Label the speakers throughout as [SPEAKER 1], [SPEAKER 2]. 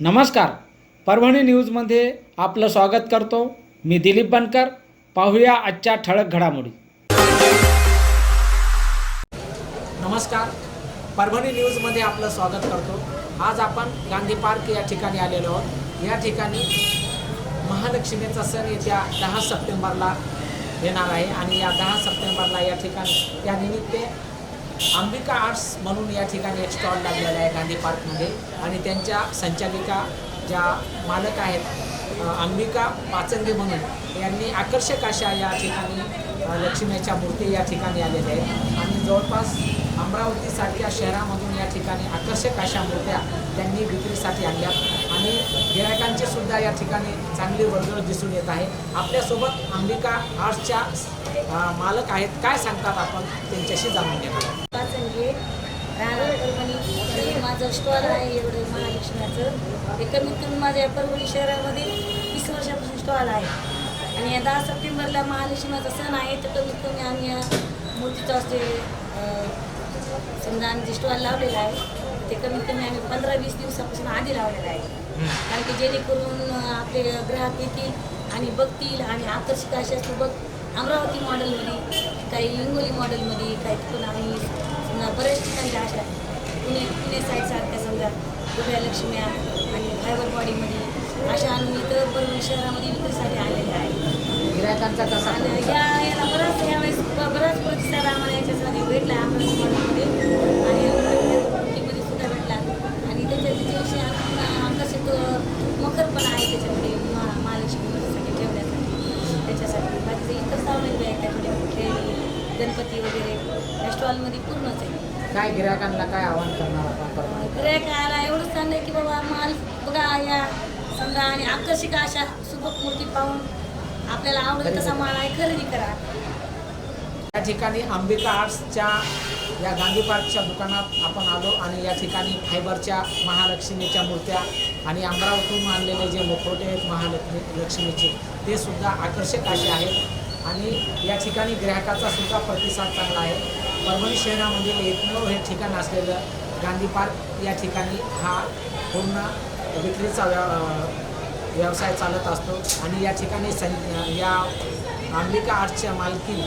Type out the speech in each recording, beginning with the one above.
[SPEAKER 1] नमस्कार. परभणी न्यूजमध्ये आपलं स्वागत करतो. मी दिलीप बनकर. पाहूया आजच्या ठळक घडामोडी. नमस्कार. परभणी न्यूजमध्ये आपलं स्वागत करतो. आज आपण गांधी पार्क या ठिकाणी आलेलो आहोत. या ठिकाणी महालक्ष्मीचा सण येत्या दहा सप्टेंबरला येणार आहे आणि या दहा सप्टेंबरला या ठिकाणी त्यानिमित्ते अंबिका आर्ट्स म्हणून या ठिकाणी एक स्टॉल लागलेला आहे गांधी पार्कमध्ये. आणि त्यांच्या संचालिका ज्या मालक आहेत अंबिका पाचंगे म्हणून यांनी आकर्षक अशा या ठिकाणी लक्ष्मीच्या मूर्ती या ठिकाणी आलेल्या आहेत. आणि जवळपास अमरावतीसारख्या शहरामधून या ठिकाणी आकर्षक अशा मूर्त्या त्यांनी विक्रीसाठी आणल्या आणि गिरायकांची सुद्धा या ठिकाणी चांगली वर्दळ दिसून येत आहे. आपल्यासोबत अंबिका आर्ट्सच्या मालक आहेत. काय सांगतात आपण? त्यांच्याशी जाणून घेणार आहोत.
[SPEAKER 2] पाचंगे परभणी माझं स्टॉल आहे एवढं महालक्ष्मीचं. हे कमीत कमी माझ्या परभणी शहरामध्ये वीस वर्षापासून स्टॉल आहे. आणि या दहा सप्टेंबरला महालक्ष्मीचा सण आहे तर कमीत कमी आम्ही या मूर्तीचा असते समजा आम्ही जे स्टॉल लावलेला आहे ते कमीत कमी आम्ही पंधरा वीस दिवसापासून आधी लावलेलं आहे. कारण की जेणेकरून आपले ग्राहक येतील आणि बघतील आणि आकर्षक अशा सोबत अमरावती मॉडेलमध्ये काही हिंगोली मॉडेलमध्ये काही पण आम्ही बऱ्याच ठिकाणी अशा पुणे पुणे साईडसारख्या समजा उभ्या लक्ष्म्या आणि फायबर बॉडीमध्ये अशा आम्ही इथं परभणी शहरामध्ये विक्रीसाठी आलेल्या आहे.
[SPEAKER 1] गिरायकांचा कसा
[SPEAKER 2] आणि या याला बराच यावेळेस बराच प्रतिसाद आम्हाला याच्यासाठी भेटला. अमरावती मॉडेलमध्ये आणि मध्ये सुद्धा भेटला आणि त्याच्या त्याच्याविषयी आपण आकर्षित मखर पण आहे त्याच्यामध्ये मा महालक्ष्मीसाठी ठेवण्यासाठी त्याच्यासाठी बाकीचे इतर सावली आहे त्याच्यामध्ये खेळणी गणपती वगैरे या स्टॉलमध्ये पूर्णच आहे.
[SPEAKER 1] काय गिरायकांना काय आवाहन करणार आपण
[SPEAKER 2] गिरायकाला एवढंच सांगलं की बाबा माल बघा या समजा आणि आकर्षक अशा सुबक मूर्ती पाहून आपल्याला आवडत तसा माल आहे खरेदी करा.
[SPEAKER 1] या ठिकाणी अंबिका आर्ट्सच्या या गांधी पार्कच्या दुकानात आपण आलो आणि या ठिकाणी फायबरच्या महालक्ष्मीच्या मूर्त्या आणि अमरावतीहून आणलेले जे मुखवटे आहेत महालक्ष्मी लक्ष्मीचे ते सुद्धा आकर्षक असे आहेत. आणि या ठिकाणी ग्राहकाचा सुद्धा प्रतिसाद चांगला आहे. परभणी शहरामधील म्हणजे एकमेव हे ठिकाण असलेलं गांधी पार्क या ठिकाणी हा पूर्ण विक्रीचा व्या व्यवसाय चालत असतो. आणि या ठिकाणी सं या अंबिका आर्टच्या मालकी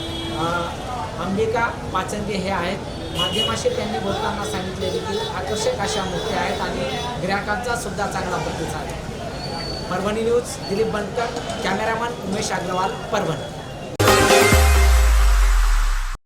[SPEAKER 1] अंबिका पाचंगे हे आहेत. माध्यमाशी त्यांनी बोलताना सांगितले की आकर्षक अशा मूर्ती आहेत आणि ग्राहकांचा सुद्धा चांगला प्रतिसाद आहे. Parbhani news Dilip Bankar cameraman Umesh Agarwal Parbhani.